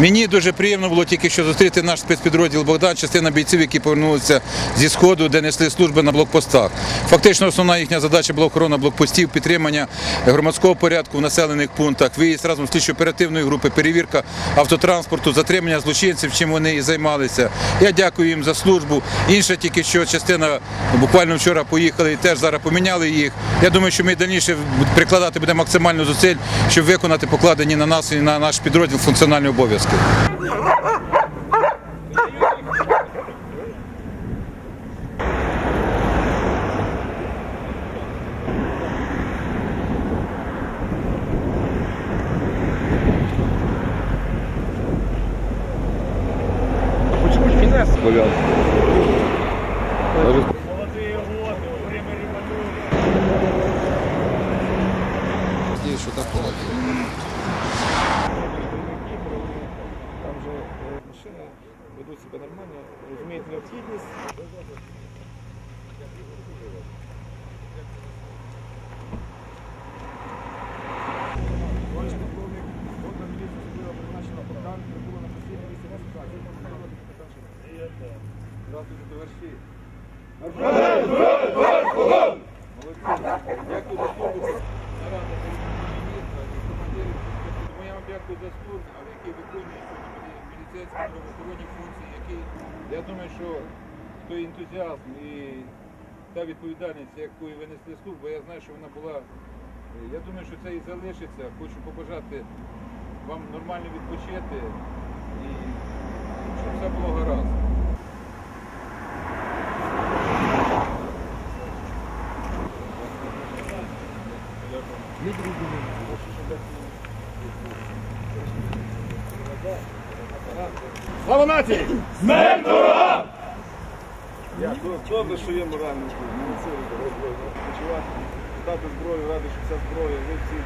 Мені дуже приємно було тільки що зустріти наш спецпідрозділ Богдан, частина бійців, які повернулися зі сходу, де несли служби на блокпостах. Фактично, основна їхня задача була охорона блокпостів, підтримання громадського порядку в населених пунктах, виїзд разом з слідчо-оперативної групи, перевірка автотранспорту, затримання злочинців, чим вони і займалися. Я дякую їм за службу. Інша тільки що частина буквально вчора поїхали і теж зараз поміняли їх. Я думаю, що ми дальніше прикладати будемо максимально зусиль, щоб виконати покладені на нас і на наш підрозділ функціональні обов'язки. Московской. Почему же не нас повел? Ведуть себе нормально, розуміють необхідність. Товариш полковник, фонда міліції особливо призначена Богдан, на постійне місце дислокації. Здравствуйте, товариші. Дякую за командирів. Вам дякую за службу, але який виконує сьогодні міліцейські правоохоронні функції, які, я думаю, що той ентузіазм і та відповідальність, якою ви несли службу, я знаю, що вона була. Я думаю, що це і залишиться. Хочу побажати вам нормально відпочити і щоб все було гаразд. Слава нації! Я добре, що є моральний ви відпочивати, дати зброю, радий, що ця зброя, ви всі